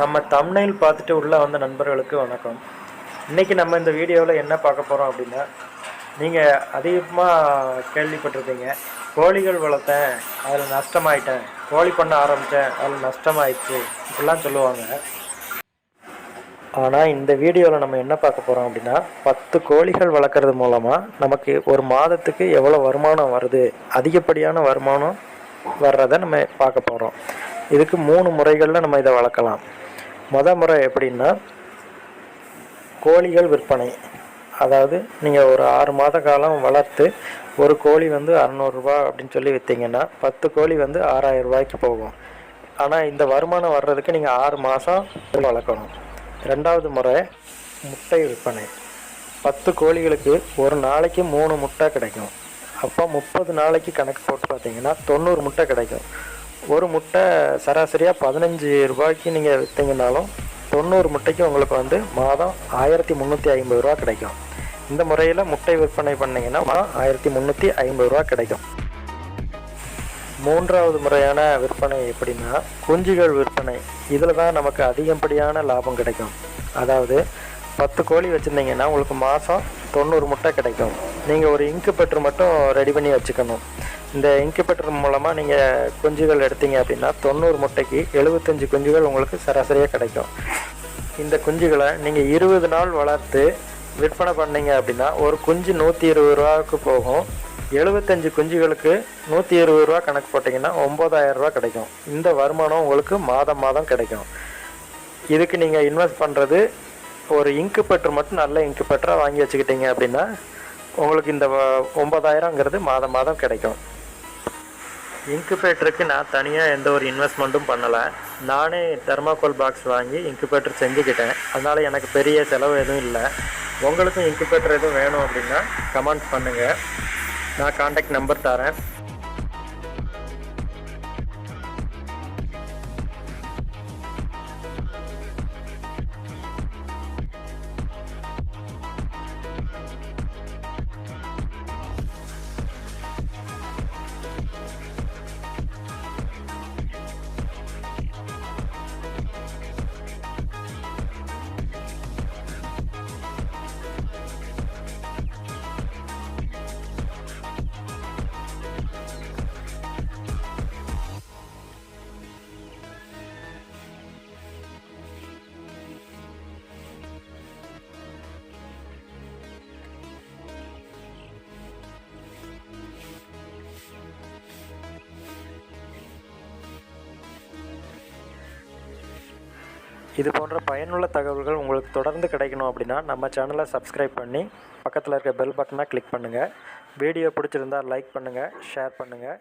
நம்ம தம்னையில் பார்த்துட்டு உள்ள வந்த நண்பர்களுக்கு வணக்கம். இன்றைக்கி நம்ம இந்த வீடியோவில் என்ன பார்க்க போகிறோம் அப்படின்னா நீங்கள் அதிகமாக கேள்விப்பட்டிருப்பீங்க கோழிகள் வளர்த்தேன் அதில் நஷ்டமாயிட்டேன் கோழி பண்ண ஆரம்பித்தேன் அதில் நஷ்டமாயிடுச்சு இப்படிலாம் சொல்லுவாங்க. ஆனால் இந்த வீடியோவில் நம்ம என்ன பார்க்க போகிறோம் அப்படின்னா பத்து கோழிகள் வளர்க்குறது மூலமாக நமக்கு ஒரு மாதத்துக்கு எவ்வளோ வருமானம் வருது அதிகப்படியான வருமானம் வர்றதை நம்ம பார்க்க போகிறோம் இதுக்கு மூணு முறைகளில் நம்ம இதை வளர்க்கலாம். மொதல் முறை எப்படின்னா கோழிகள் விற்பனை. அதாவது நீங்கள் ஒரு ஆறு மாத காலம் வளர்த்து ஒரு கோழி வந்து அறநூறுரூவா அப்படின்னு சொல்லி விற்றீங்கன்னா பத்து கோழி வந்து ஆறாயிரம் ரூபாய்க்கு போகும். ஆனால் இந்த வருமானம் வர்றதுக்கு நீங்கள் ஆறு மாதம் வளர்க்கணும். ரெண்டாவது முறை முட்டை விற்பனை. பத்து கோழிகளுக்கு ஒரு நாளைக்கு மூணு முட்டை கிடைக்கும். அப்போ முப்பது நாளைக்கு கணக்கு போட்டு பார்த்தீங்கன்னா தொண்ணூறு முட்டை கிடைக்கும். ஒரு முட்டை சராசரியாக பதினஞ்சு ரூபாய்க்கு நீங்கள் விற்றீங்கனாலும் தொண்ணூறு முட்டைக்கு உங்களுக்கு வந்து மாதம் ஆயிரத்தி முந்நூற்றி ஐம்பது ரூபா கிடைக்கும். இந்த முறையில் முட்டை விற்பனை பண்ணிங்கன்னா மாதம் ஆயிரத்தி முந்நூற்றி ஐம்பது ரூபா கிடைக்கும். மூன்றாவது முறையான விற்பனை எப்படின்னா குஞ்சுகள் விற்பனை. இதில் தான் நமக்கு அதிகப்படியான லாபம் கிடைக்கும். அதாவது பத்து கோழி வச்சுருந்தீங்கன்னா உங்களுக்கு மாதம் தொண்ணூறு முட்டை கிடைக்கும். நீங்கள் ஒரு இன்குபேட்டர் மட்டும் ரெடி பண்ணி வச்சுக்கணும். இந்த இன்குபேட்டர் மூலமாக நீங்கள் குஞ்சுகள் எடுத்தீங்க அப்படின்னா தொண்ணூறு முட்டைக்கு எழுபத்தஞ்சு குஞ்சுகள் உங்களுக்கு சராசரியாக கிடைக்கும். இந்த குஞ்சுகளை நீங்கள் இருபது நாள் வளர்த்து விற்பனை பண்ணீங்க அப்படின்னா ஒரு குஞ்சு நூற்றி இருபது ரூபாவுக்கு போகும். எழுபத்தஞ்சு குஞ்சுகளுக்கு நூற்றி இருபது ரூபா கணக்கு போட்டிங்கன்னா ஒம்பதாயிரம் ரூபா கிடைக்கும். இந்த வருமானம் உங்களுக்கு மாதம் மாதம் கிடைக்கும். இதுக்கு நீங்கள் இன்வெஸ்ட் பண்ணுறது ஒரு இன்குபேட்டர் மட்டும் நல்ல இன்குபேட்டராக வாங்கி வச்சுக்கிட்டீங்க அப்படின்னா உங்களுக்கு இந்த வ- ஒம்பதாயிரங்கிறது மாதம் மாதம் கிடைக்கும். இன்குபேட்டருக்கு நான் தனியாக எந்த ஒரு இன்வெஸ்ட்மெண்ட்டும் பண்ணலை. நானே தெர்மாக்கோல் பாக்ஸ் வாங்கி இன்குபேட்டர் செஞ்சுக்கிட்டேன். அதனால் எனக்கு பெரிய செலவு எதுவும் இல்லை. உங்களுக்கும் இன்குபேட்டர் எதுவும் வேணும் அப்படின்னா கமெண்ட் பண்ணுங்கள் நான் காண்டாக்ட் நம்பர் தரேன். இது போன்ற பயனுள்ள தகவல்கள் உங்களுக்கு தொடர்ந்து கிடைக்கணும் அப்படின்னா நம்ம சேனலை சப்ஸ்கிரைப் பண்ணி பக்கத்தில் இருக்க பெல் பட்டனை கிளிக் பண்ணுங்கள் வீடியோ பிடிச்சிருந்தா லைக் பண்ணுங்கள் ஷேர் பண்ணுங்கள்